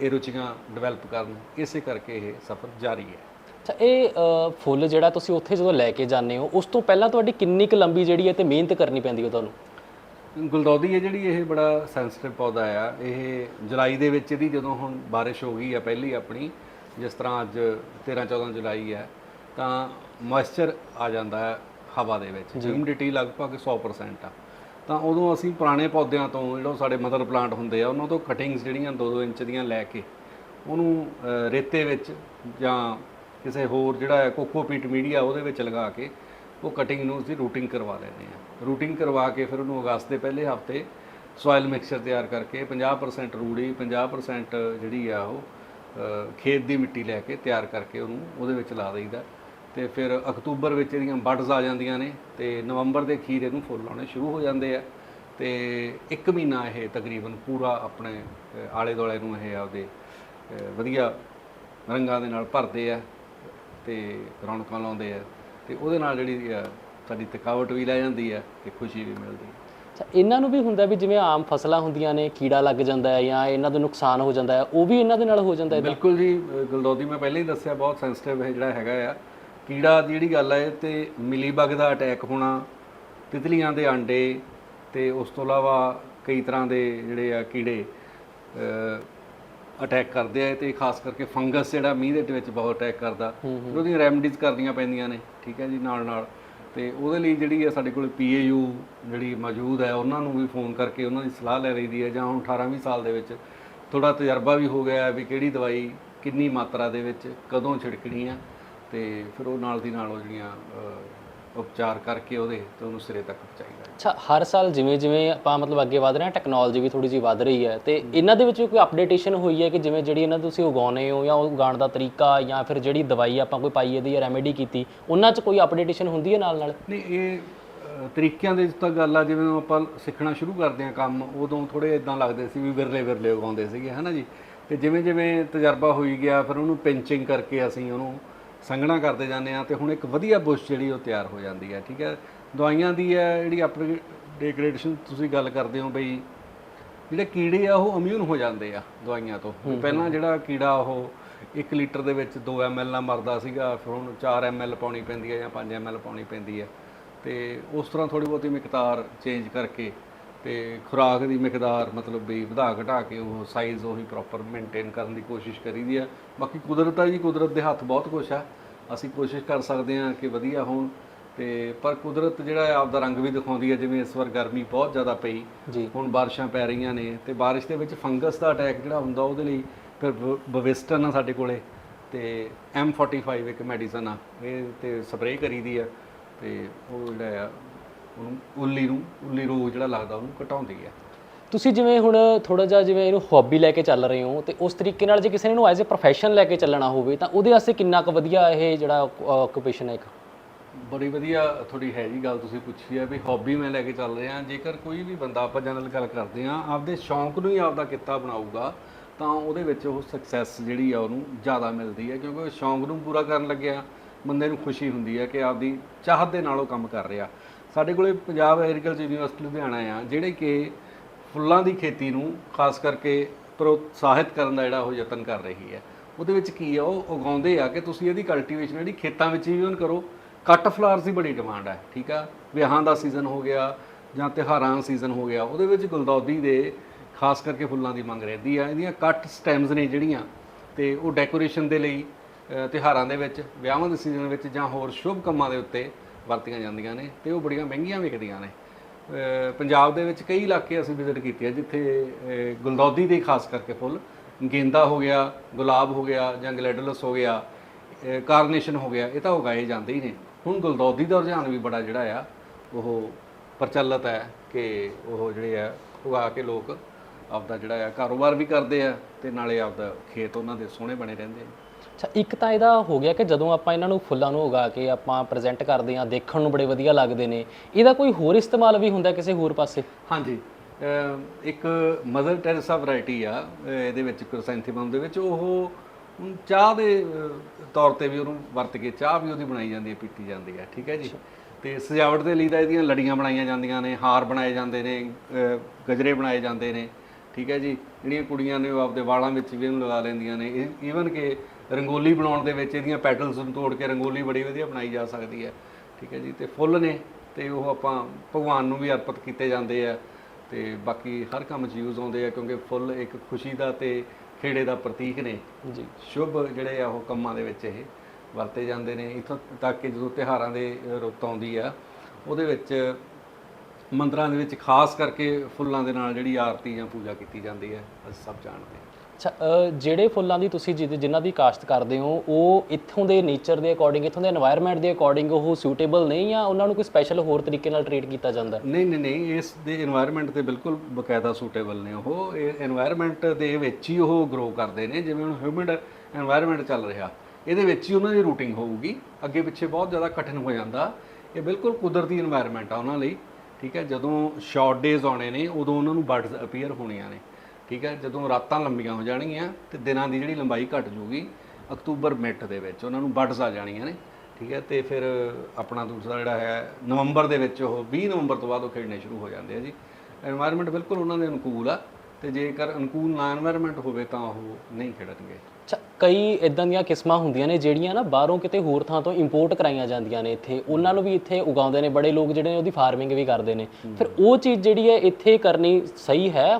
ਇਹ ਰੁਚੀਆਂ ਡਿਵੈਲਪ ਕਰਨ, ਇਸੇ ਕਰਕੇ ਇਹ ਸਫ਼ਰ ਜਾਰੀ ਹੈ। ਅੱਛਾ ਇਹ ਅ, ਫੁੱਲ ਜਿਹੜਾ ਤੁਸੀਂ ਉੱਥੇ ਜਦੋਂ ਲੈ ਕੇ ਜਾਂਦੇ ਹੋ ਉਸ ਤੋਂ ਪਹਿਲਾਂ ਤੁਹਾਡੀ ਕਿੰਨੀ ਕੁ ਲੰਬੀ ਜਿਹੜੀ ਹੈ ਤੇ ਮਿਹਨਤ ਕਰਨੀ ਪੈਂਦੀ ਹੈ ਤੁਹਾਨੂੰ? ਗੁਲਦੌਦੀ ਹੈ ਜਿਹੜੀ ਇਹ ਬੜਾ ਸੈਂਸਿਟਿਵ ਪੌਦਾ ਆ। ਇਹ ਜੁਲਾਈ ਦੇ ਵਿੱਚ ਇਹਦੀ ਜਦੋਂ ਹੁਣ ਬਾਰਿਸ਼ ਹੋ ਗਈ ਆ ਪਹਿਲੀ ਆਪਣੀ ਜਿਸ ਤਰ੍ਹਾਂ ਅੱਜ 13 14 ਜੁਲਾਈ ਹੈ ਤਾਂ ਮੋਇਸਚਰ ਆ ਜਾਂਦਾ ਹੈ ਹਵਾ ਦੇ ਵਿੱਚ। ਹਿਊਮਿਡਿਟੀ ਲਗਭਗ 100% ਆ। ਤਾਂ ਉਦੋਂ ਅਸੀਂ ਪੁਰਾਣੇ ਪੌਦਿਆਂ ਤੋਂ ਜਿਹੜਾ ਸਾਡੇ ਮਦਰ ਪਲਾਂਟ ਹੁੰਦੇ ਆ ਉਹਨਾਂ ਤੋਂ ਕਟਿੰਗਸ ਜਿਹੜੀਆਂ 2-2 ਇੰਚ ਦੀਆਂ ਲੈ ਕੇ ਉਹਨੂੰ ਅ, ਰੇਤੇ ਵਿੱਚ ਜਾਂ ਕਿਸੇ ਹੋਰ ਜਿਹੜਾ ਹੈ ਕੋਕੋਪੀਟ ਮੀਡੀਆ ਉਹਦੇ ਵਿੱਚ ਲਗਾ ਕੇ ਉਹ ਕਟਿੰਗ ਨੂੰ ਉਸਦੀ ਰੂਟਿੰਗ ਕਰਵਾ ਲੈਂਦੇ ਆ। ਰੂਟਿੰਗ ਕਰਵਾ ਕੇ ਫਿਰ ਉਹਨੂੰ ਅਗਸਤ ਦੇ ਪਹਿਲੇ ਹਫ਼ਤੇ ਸੋਇਲ ਮਿਕਸਚਰ ਤਿਆਰ ਕਰਕੇ 50% ਰੂੜੀ 50% ਜਿਹੜੀ ਆ ਉਹ ਖੇਤ ਦੀ ਮਿੱਟੀ ਲੈ ਕੇ ਤਿਆਰ ਕਰਕੇ ਉਹਨੂੰ ਉਹਦੇ ਵਿੱਚ ਲਾ ਦਈਦਾ। ਤੇ ਫਿਰ ਅਕਤੂਬਰ ਵਿੱਚ ਇਹਦੀਆਂ ਬਡਸ ਆ ਜਾਂਦੀਆਂ ਨੇ ਤੇ ਨਵੰਬਰ ਦੇ ਅਖੀਰ ਇਹਨੂੰ ਫੁੱਲ ਆਉਣੇ ਸ਼ੁਰੂ ਹੋ ਜਾਂਦੇ ਆ। ਤੇ ਇੱਕ ਮਹੀਨਾ ਇਹ ਤਕਰੀਬਨ ਪੂਰਾ ਆਪਣੇ ਆਲੇ ਦੁਆਲੇ ਨੂੰ ਇਹ ਆਪਦੇ ਵਧੀਆ ਰੰਗਾਂ ਦੇ ਨਾਲ ਭਰਦੇ ਆ। ਤੇ ਰੌਣਕਾਂ ਲਾਉਂਦੇ ਆ ਤੇ ਉਹਦੇ ਨਾਲ ਜਿਹੜੀ ਸਾਡੀ ਥਕਾਵਟ ਵੀ ਲੈ ਜਾਂਦੀ ਆ ਤੇ ਖੁਸ਼ੀ ਵੀ ਮਿਲਦੀ ਹੈ ਅੱਛਾ ਇਹਨਾਂ ਨੂੰ ਵੀ ਹੁੰਦਾ ਵੀ ਜਿਵੇਂ ਆਮ ਫਸਲਾਂ ਹੁੰਦੀਆਂ ਨੇ ਕੀੜਾ ਲੱਗ ਜਾਂਦਾ ਹੈ ਜਾਂ ਇਹਨਾਂ ਦਾ ਨੁਕਸਾਨ ਹੋ ਜਾਂਦਾ ਹੈ ਉਹ ਵੀ ਇਹਨਾਂ ਦੇ ਨਾਲ ਹੋ ਜਾਂਦਾ ਹੈ ਬਿਲਕੁਲ ਜੀ ਗੁਲਦੌਦੀ ਮੈਂ ਪਹਿਲਾਂ ਹੀ ਦੱਸਿਆ ਬਹੁਤ ਸੈਂਸਿਟਿਵ ਹੈ ਜਿਹੜਾ ਹੈਗਾ ਆ। ਕੀੜਾ ਦੀ ਜਿਹੜੀ ਗੱਲ ਹੈ ਤੇ ਮਿਲੀਬਗ ਦਾ ਅਟੈਕ ਹੋਣਾ ਤਿਤਲੀਆਂ ਦੇ ਆਂਡੇ ਤੇ ਉਸ ਤੋਂ ਇਲਾਵਾ ਕਈ ਤਰ੍ਹਾਂ ਦੇ ਜਿਹੜੇ ਆ ਕੀੜੇ ਅਟੈਕ ਕਰਦੇ ਆ ਤੇ ਖਾਸ ਕਰਕੇ ਫੰਗਸ ਜਿਹੜਾ ਮੀਂਹ ਦੇ ਵਿੱਚ ਬਹੁਤ ਅਟੈਕ ਕਰਦਾ। ਫਿਰ ਉਹਦੀਆਂ ਰੈਮਡੀਜ਼ ਕਰਨੀਆਂ ਪੈਂਦੀਆਂ ਨੇ ਠੀਕ ਹੈ ਜੀ ਨਾਲ ਨਾਲ। ਤੇ ਉਹਦੇ ਲਈ ਜਿਹੜੀ ਹੈ ਸਾਡੇ ਕੋਲ ਪੀਏਯੂ ਜਿਹੜੀ ਮੌਜੂਦ ਹੈ ਉਹਨਾਂ ਨੂੰ ਵੀ ਫੋਨ ਕਰਕੇ ਉਹਨਾਂ ਦੀ ਸਲਾਹ ਲੈ ਲਈਦੀ ਹੈ। ਜਾਂ ਹੁਣ 18ਵੀਂ ਸਾਲ ਦੇ ਵਿੱਚ ਥੋੜਾ ਤਜਰਬਾ ਵੀ ਹੋ ਗਿਆ ਵੀ ਕਿਹੜੀ ਦਵਾਈ ਕਿੰਨੀ ਮਾਤਰਾ ਦੇ ਵਿੱਚ ਕਦੋਂ ਛਿੜਕਣੀ ਆ ਤੇ ਫਿਰ ਉਹ ਨਾਲ ਦੀ ਨਾਲ ਉਹ ਜਿਹੜੀਆਂ ਉਪਚਾਰ ਕਰਕੇ ਉਹਦੇ ਤੇ ਉਹਨੂੰ ਸਿਰੇ ਤੱਕ ਪਹੁੰਚਾਈਦਾ ਹੈ। ਅੱਛਾ ਹਰ ਸਾਲ ਜਿਵੇਂ ਜਿਵੇਂ ਆਪਾਂ ਮਤਲਬ ਅੱਗੇ ਵਧ ਰਹੇ ਹਾਂ ਟੈਕਨੋਲੋਜੀ ਵੀ ਥੋੜੀ ਜਿਹੀ ਵਧ ਰਹੀ ਹੈ ਤੇ ਇਹਨਾਂ ਦੇ ਵਿੱਚ ਵੀ ਕੋਈ ਅਪਡੇਟੇਸ਼ਨ ਹੋਈ ਹੈ ਕਿ ਜਿਵੇਂ ਜਿਹੜੀ ਇਹਨਾਂ ਤੁਸੀਂ ਉਗਾਉਨੇ ਹੋ ਜਾਂ ਉਹ ਉਗਾਉਣ ਦਾ ਤਰੀਕਾ ਜਾਂ ਫਿਰ ਜਿਹੜੀ ਦਵਾਈ ਆਪਾਂ ਕੋਈ ਪਾਈ ਇਹਦੀ ਜਾਂ ਰੈਮੇਡੀ ਕੀਤੀ ਉਹਨਾਂ 'ਚ ਕੋਈ ਅਪਡੇਟੇਸ਼ਨ ਹੁੰਦੀ ਹੈ ਨਾਲ ਨਾਲ ਨਹੀਂ ਇਹ ਤਰੀਕਿਆਂ ਦੇ ਤਾਂ ਗੱਲ ਆ ਜਿਵੇਂ ਆਪਾਂ ਸਿੱਖਣਾ ਸ਼ੁਰੂ ਕਰਦੇ ਹਾਂ ਕੰਮ ਉਦੋਂ ਥੋੜੇ ਇਦਾਂ ਲੱਗਦੇ ਸੀ ਵੀ ਵਿਰਲੇ ਵਿਰਲੇ ਉਗਾਉਂਦੇ ਸੀਗੇ ਹਨਾ ਜੀ? ਤੇ ਜਿਵੇਂ ਜਿਵੇਂ ਤਜਰਬਾ ਹੋਈ ਗਿਆ ਫਿਰ ਉਹਨੂੰ ਪਿੰਚਿੰਗ ਕਰਕੇ ਅਸੀਂ ਉਹਨੂੰ ਸੰਘਣਾ ਕਰਦੇ ਜਾਂਦੇ ਆ ਤੇ ਹੁਣ ਇੱਕ ਵਧੀਆ ਬੁਸ਼ ਜਿਹੜੀ ਉਹ ਤਿਆਰ ਹੋ ਜਾਂਦੀ ਹੈ ਠੀਕ ਹੈ? ਦਵਾਈਆਂ ਦੀ ਹੈ ਜਿਹੜੀ ਆਪਣੀ ਡਿਗਰੇਡੇਸ਼ਨ ਤੁਸੀਂ ਗੱਲ ਕਰਦੇ ਹੋ ਬਈ ਜਿਹੜੇ ਕੀੜੇ ਆ ਉਹ ਇਮਿਊਨ ਹੋ ਜਾਂਦੇ ਆ ਦਵਾਈਆਂ ਤੋਂ। ਪਹਿਲਾਂ ਜਿਹੜਾ ਕੀੜਾ ਉਹ 1 ਲੀਟਰ ਦੇ ਵਿੱਚ 2 ml ਨਾਲ ਮਰਦਾ ਸੀਗਾ ਫਿਰ ਹੁਣ 4 ml ਪਾਉਣੀ ਪੈਂਦੀ ਹੈ ਜਾਂ 5 ml ਪਾਉਣੀ ਪੈਂਦੀ ਹੈ। ਤੇ ਉਸ ਤਰ੍ਹਾਂ ਥੋੜੀ ਬਹੁਤੀ ਮਿਕਦਾਰ ਚੇਂਜ ਕਰਕੇ ਤੇ ਖੁਰਾਕ ਦੀ ਮਿਕਦਾਰ ਮਤਲਬ ਵੀ ਵਧਾ ਘਟਾ ਕੇ ਉਹ ਸਾਈਜ਼ ਉਹੀ ਪ੍ਰੋਪਰ ਮੇਨਟੇਨ ਕਰਨ ਦੀ ਕੋਸ਼ਿਸ਼ ਕਰੀਦੀ ਆ। ਬਾਕੀ ਕੁਦਰਤ ਆ ਜੀ ਕੁਦਰਤ ਦੇ ਹੱਥ ਬਹੁਤ ਕੁਛ ਆ। ਅਸੀਂ ਕੋਸ਼ਿਸ਼ ਕਰ ਸਕਦੇ ਹਾਂ ਕਿ ਵਧੀਆ ਹੋਣ। ਤੇ ਪਰ ਕੁਦਰਤ ਜਿਹੜਾ ਹੈ ਆਪਦਾ ਰੰਗ ਵੀ ਦਿਖਾਉਂਦੀ ਹੈ ਜਿਵੇਂ ਇਸ ਵਾਰ ਗਰਮੀ ਬਹੁਤ ਜ਼ਿਆਦਾ ਪਈ। ਹੁਣ ਬਾਰਿਸ਼ਾਂ ਪੈ ਰਹੀਆਂ ਨੇ ਤੇ ਬਾਰਿਸ਼ ਦੇ ਵਿੱਚ ਫੰਗਸ ਦਾ ਅਟੈਕ ਜਿਹੜਾ ਹੁੰਦਾ ਉਹਦੇ ਲਈ ਫਿਰ ਬਵਿਸਟਨ ਆ ਸਾਡੇ ਕੋਲੇ। ਤੇ M45 ਇੱਕ ਮੈਡੀਸਨ ਆ ਇਹ ਤੇ ਸਪਰੇਅ ਕਰੀਦੀ ਆ। ਤੇ ਉਹ ਜਿਹੜਾ ਆ ਉਹਨੂੰ ਉੱਲੀ ਨੂੰ ਉੱਲੀ ਰੋਗ ਜਿਹੜਾ ਲੱਗਦਾ ਉਹਨੂੰ ਘਟਾਉਂਦੀ ਆ। ਤੁਸੀਂ ਜਿਵੇਂ ਹੁਣ ਥੋੜਾ ਜਿਹਾ ਜਿਵੇਂ ਇਹਨੂੰ ਹੌਬੀ ਲੈ ਕੇ ਚੱਲ ਰਹੇ ਹੋ ਤੇ ਉਸ ਤਰੀਕੇ ਨਾਲ ਜੇ ਕਿਸੇ ਨੇ ਇਹਨੂੰ ਐਜ਼ ਅ ਪ੍ਰੋਫੈਸ਼ਨ ਲੈ ਕੇ ਚੱਲਣਾ ਹੋਵੇ ਤਾਂ ਉਹਦੇ ਵਾਸਤੇ ਕਿੰਨਾ ਕੁ ਵਧੀਆ ਇਹ ਜਿਹੜਾ ਆਕੂਪੇਸ਼ਨ ਹੈ ਇੱਕ? ਬੜੀ ਵਧੀਆ ਥੋੜੀ ਹੈ ਜੀ ਗੱਲ ਤੁਸੀਂ ਪੁੱਛੀ ਹੈ ਵੀ ਹੌਬੀ ਮੈਂ ਲੈ ਕੇ ਚੱਲ ਰਿਹਾ ਜੇਕਰ ਕੋਈ ਵੀ ਬੰਦਾ ਆਪਾਂ ਜਨਰਲ ਗੱਲ ਕਰਦੇ ਆ ਆਪਦੇ ਸ਼ੌਂਕ ਨੂੰ ਹੀ ਆਪਦਾ ਕਿੱਤਾ ਬਣਾਊਗਾ ਤਾਂ ਉਹਦੇ ਵਿੱਚ ਉਹ ਸਕਸੈਸ ਜਿਹੜੀ ਆ ਉਹਨੂੰ ਜ਼ਿਆਦਾ ਮਿਲਦੀ ਹੈ ਕਿਉਂਕਿ ਉਹ ਸ਼ੌਂਕ ਨੂੰ ਪੂਰਾ ਕਰਨ ਲੱਗਿਆ ਬੰਦੇ ਨੂੰ ਖੁਸ਼ੀ ਹੁੰਦੀ ਹੈ ਕਿ ਆਪਦੀ ਚਾਹਤ ਦੇ ਨਾਲ ਉਹ ਕੰਮ ਕਰ ਰਿਹਾ। ਸਾਡੇ ਕੋਲੇ ਪੰਜਾਬ ਐਗਰੀਕਲਚਰ ਯੂਨੀਵਰਸਿਟੀ ਲੁਧਿਆਣਾ ਆ ਜਿਹੜੇ ਕਿ ਫੁੱਲਾਂ ਦੀ ਖੇਤੀ ਨੂੰ ਖਾਸ ਕਰਕੇ ਪ੍ਰੋਤਸਾਹਿਤ ਕਰਨ ਦਾ ਜਿਹੜਾ ਉਹ ਯਤਨ ਕਰ ਰਹੀ ਹੈ। ਉਹਦੇ ਵਿੱਚ ਕੀ ਆ ਉਹ ਉਗਾਉਂਦੇ ਆ ਕਿ ਤੁਸੀਂ ਇਹਦੀ ਕਲਟੀਵੇਸ਼ਨ ਜਿਹੜੀ ਖੇਤਾਂ ਵਿੱਚ ਹੀ ਕਰੋ ਕੱਟ ਫਲਾਵਰਸ ਦੀ ਬੜੀ ਡਿਮਾਂਡ ਹੈ ਠੀਕ ਆ? ਵਿਆਹਾਂ ਦਾ ਸੀਜ਼ਨ ਹੋ ਗਿਆ ਜਾਂ ਤਿਉਹਾਰਾਂ ਦਾ ਸੀਜ਼ਨ ਹੋ ਗਿਆ ਉਹਦੇ ਵਿੱਚ ਗੁਲਦੌਦੀ ਦੇ ਖਾਸ ਕਰਕੇ ਫੁੱਲਾਂ ਦੀ ਮੰਗ ਰਹਿੰਦੀ ਆ। ਇਹਦੀਆਂ ਕੱਟ ਸਟੈਮਸ ਨੇ ਜਿਹੜੀਆਂ ਤੇ ਉਹ ਡੈਕੋਰੇਸ਼ਨ ਦੇ ਲਈ ਅ, ਤਿਉਹਾਰਾਂ ਦੇ ਵਿੱਚ ਵਿਆਹਾਂ ਦੇ ਸੀਜ਼ਨ ਵਿੱਚ ਜਾਂ ਹੋਰ ਸ਼ੁਭ ਕੰਮਾਂ ਦੇ ਉੱਤੇ ਵਰਤੀਆਂ ਜਾਂਦੀਆਂ ਨੇ ਤੇ ਉਹ ਬੜੀਆਂ ਮਹਿੰਗੀਆਂ ਵਿਕਦੀਆਂ ਨੇ। ਪੰਜਾਬ ਦੇ ਵਿੱਚ ਕਈ ਇਲਾਕੇ ਅਸੀਂ ਵਿਜ਼ਿਟ ਕੀਤੇ ਆ, ਜਿੱਥੇ ਗੁਲਦੌਦੀ ਦੇ ਖਾਸ ਕਰਕੇ ਫੁੱਲ, ਗੇਂਦਾ ਹੋ ਗਿਆ, ਗੁਲਾਬ ਹੋ ਗਿਆ ਜਾਂ ਗਲੈਡਲਸ ਹੋ ਗਿਆ ਕਾਰਨੇਸ਼ਨ ਹੋ ਗਿਆ, ਇਹ ਤਾਂ ਉਗਾਏ ਜਾਂਦੇ ਹੀ ਨੇ। ਹੁਣ ਗੁਲਦੌਦੀ ਦਾ ਰੁਝਾਨ ਵੀ ਬੜਾ ਜਿਹੜਾ ਆ, ਉਹ ਪ੍ਰਚਲਿਤ ਹੈ ਕਿ ਉਹ ਜਿਹੜੇ ਆ, ਉਗਾ ਕੇ ਲੋਕ ਆਪਦਾ ਜਿਹੜਾ ਆ, ਕਾਰੋਬਾਰ ਵੀ ਕਰਦੇ ਆ ਤੇ ਨਾਲੇ ਆਪਦਾ ਖੇਤ ਉਹਨਾਂ ਦੇ ਸੋਹਣੇ ਬਣੇ ਰਹਿੰਦੇ ਨੇ ਅੱਛਾ ਇੱਕ ਤਾਂ ਇਹਦਾ ਹੋ ਗਿਆ ਕਿ ਜਦੋਂ ਆਪਾਂ ਇਹਨਾਂ ਨੂੰ ਫੁੱਲਾਂ ਨੂੰ ਉਗਾ ਕੇ ਆਪਾਂ ਪ੍ਰੈਜ਼ੈਂਟ ਕਰਦੇ ਹਾਂ ਦੇਖਣ ਨੂੰ ਬੜੇ ਵਧੀਆ ਲੱਗਦੇ ਨੇ। ਇਹਦਾ ਕੋਈ ਹੋਰ ਇਸਤੇਮਾਲ ਵੀ ਹੁੰਦਾ ਕਿਸੇ ਹੋਰ ਪਾਸੇ? ਹਾਂਜੀ। ਇੱਕ ਮਦਰ ਟੈਰੇਸਾ ਵੈਰਾਈਟੀ ਆ ਇਹਦੇ ਵਿੱਚ ਕ੍ਰਿਸੈਂਥੀਮਮ ਦੇ ਵਿੱਚ। ਉਹ ਚਾਹ ਦੇ ਤੌਰ ਤੇ ਵੀ ਉਹਨੂੰ ਵਰਤ ਕੇ ਚਾਹ ਵੀ ਉਹਦੀ ਬਣਾਈ ਜਾਂਦੀ ਹੈ ਪੀਤੀ ਜਾਂਦੀ ਹੈ ਠੀਕ ਹੈ ਜੀ? ਤੇ ਸਜਾਵਟ ਦੇ ਲਈ ਤਾਂ ਇਹਦੀਆਂ ਲੜੀਆਂ ਬਣਾਈਆਂ ਜਾਂਦੀਆਂ ਨੇ ਹਾਰ ਬਣਾਏ ਜਾਂਦੇ ਨੇ ਗਜਰੇ ਬਣਾਏ ਜਾਂਦੇ ਨੇ ਠੀਕ ਹੈ ਜੀ? ਜਿਹੜੀਆਂ ਕੁੜੀਆਂ ਨੇ ਉਹ ਆਪਦੇ ਵਾਲਾਂ ਵਿੱਚ ਵੀ ਇਹਨੂੰ ਲਗਾ ਲੈਂਦੀਆਂ ਨੇ। ਈਵਨ ਕਿ ਰੰਗੋਲੀ ਬਣਾਉਣ ਦੇ ਵਿੱਚ ਇਹਦੀਆਂ ਪੈਟਲਸ ਨੂੰ ਤੋੜ ਕੇ ਰੰਗੋਲੀ ਬੜੀ ਵਧੀਆ ਬਣਾਈ ਜਾ ਸਕਦੀ ਹੈ। ਠੀਕ ਹੈ ਜੀ ਤੇ ਫੁੱਲ ਨੇ ਤੇ ਉਹ ਆਪਾਂ ਭਗਵਾਨ ਨੂੰ ਵੀ ਅਰਪਿਤ ਕੀਤੇ ਜਾਂਦੇ ਆ ਤੇ ਬਾਕੀ ਹਰ ਕੰਮ 'ਚ ਯੂਜ਼ ਆਉਂਦੇ ਆ ਕਿਉਂਕਿ ਫੁੱਲ ਇੱਕ ਖੁਸ਼ੀ ਦਾ ਤੇ ਖੇੜੇ ਦਾ ਪ੍ਰਤੀਕ ਨੇ। ਜੀ। ਸ਼ੁਭ ਜਿਹੜੇ ਆ ਉਹ ਕੰਮਾਂ ਦੇ ਵਿੱਚ ਇਹ ਵਰਤੇ ਜਾਂਦੇ ਨੇ। ਇਥੋਂ ਤੱਕ ਕਿ ਜਦੋਂ ਤਿਉਹਾਰਾਂ ਦੇ ਰੁੱਤ ਆਉਂਦੀ ਆ ਉਹਦੇ ਵਿੱਚ ਮੰਦਰਾਂ ਦੇ ਵਿੱਚ ਖਾਸ ਕਰਕੇ ਫੁੱਲਾਂ ਦੇ ਨਾਲ ਜਿਹੜੀ ਆਰਤੀ ਜਾਂ ਪੂਜਾ ਕੀਤੀ ਜਾਂਦੀ ਹੈ ਅਸੀਂ ਸਭ ਜਾਣਦੇ ਹਾਂ। ਅੱਛਾ ਜਿਹੜੇ ਫੁੱਲਾਂ ਦੀ ਤੁਸੀਂ ਜਿਨ੍ਹਾਂ ਦੀ ਕਾਸ਼ਤ ਕਰਦੇ ਹੋ, ਉਹ ਇੱਥੋਂ ਦੇ ਨੇਚਰ ਦੇ ਅਕੋਰਡਿੰਗ ਇੱਥੋਂ ਦੇ এনवायरमेंट ਦੇ ਅਕੋਰਡਿੰਗ ਉਹ ਸੂਟੇਬਲ ਨਹੀਂ ਜਾਂ ਉਹਨਾਂ ਨੂੰ ਕੋਈ ਸਪੈਸ਼ਲ ਹੋਰ ਤਰੀਕੇ ਨਾਲ ਟ੍ਰੀਟ ਕੀਤਾ ਜਾਂਦਾ ਨਹੀਂ ਨਹੀਂ ਨਹੀਂ, ਇਸ ਦੇ এনवायरमेंट ਤੇ ਬਿਲਕੁਲ ਬਕਾਇਦਾ ਸੂਟੇਬਲ ਨੇ ਉਹ। ਇਹ এনवायरमेंट ਦੇ ਵਿੱਚ ਹੀ ਉਹ ਗਰੋ ਕਰਦੇ ਨੇ, ਜਿਵੇਂ ਹੁਣ ਹਿਊਮਿਡ এনवायरमेंट ਚੱਲ ਰਿਹਾ। ਇਹਦੇ ਵਿੱਚ ਹੀ ਉਹਨਾਂ ਦੀ ਰੂਟਿੰਗ ਹੋਊਗੀ। ਅੱਗੇ ਪਿੱਛੇ ਬਹੁਤ ਜ਼ਿਆਦਾ ਕਠਿਨ ਹੋ ਜਾਂਦਾ। ਇਹ ਬਿਲਕੁਲ ਕੁਦਰਤੀ এনवायरमेंट ਆ ਉਹਨਾਂ ਲਈ, ਠੀਕ ਹੈ? ਜਦੋਂ ਸ਼ਾਰਟ ਡੇਜ਼ ਆਉਣੇ ਨੇ, ਉਦੋਂ ਉਹਨਾਂ ਨੂੰ ਬਰਡਸ ਅਪੀਅਰ ਹੋਣੀਆਂ ਨੇ। ਠੀਕ ਹੈ? ਜਦੋਂ ਰਾਤਾਂ ਲੰਬੀਆਂ ਹੋ ਜਾਣਗੀਆਂ ਤੇ ਦਿਨਾਂ ਦੀ ਜਿਹੜੀ ਲੰਬਾਈ ਘਟ ਜੂਗੀ ਅਕਤੂਬਰ ਮਿੰਟ ਦੇ ਵਿੱਚ ਉਹਨਾਂ ਨੂੰ ਬਡਸ ਆ ਜਾਣੀਆਂ ਨੇ ਠੀਕ ਹੈ? ਤੇ ਫਿਰ ਆਪਣਾ ਦੂਸਰਾ ਜਿਹੜਾ ਹੈ ਨਵੰਬਰ ਦੇ ਵਿੱਚ ਉਹ 20 ਨਵੰਬਰ ਤੋਂ ਬਾਅਦ ਉਹ ਖੇਡਣੇ ਸ਼ੁਰੂ ਹੋ ਜਾਂਦੇ ਆ ਜੀ। এনवायरमेंट ਬਿਲਕੁਲ ਉਹਨਾਂ ਦੇ ਅਨੁਕੂਲ ਆ ਤੇ ਜੇਕਰ ਅਨੁਕੂਲ ਨਾ এনवायरमेंट ਹੋਵੇ ਤਾਂ ਉਹ ਨਹੀਂ ਖੇਡਣਗੇ। ਅੱਛਾ ਕਈ ਇਦਾਂ ਦੀਆਂ ਕਿਸਮਾਂ ਹੁੰਦੀਆਂ ਨੇ ਜਿਹੜੀਆਂ ਨਾ ਬਾਹਰੋਂ ਕਿਤੇ ਹੋਰ ਥਾਂ ਤੋਂ ਇੰਪੋਰਟ ਕਰਾਈਆਂ ਜਾਂਦੀਆਂ ਨੇ ਇੱਥੇ। ਉਹਨਾਂ ਨੂੰ ਵੀ ਇੱਥੇ ਉਗਾਉਂਦੇ ਨੇ ਬੜੇ ਲੋਕ ਜਿਹੜੇ ਨੇ ਉਹਦੀ ਫਾਰਮਿੰਗ ਵੀ ਕਰਦੇ ਨੇ। ਫਿਰ ਉਹ ਚੀਜ਼ ਜਿਹੜੀ ਹੈ ਇੱਥੇ ਕਰਨੀ ਸਹੀ ਹੈ?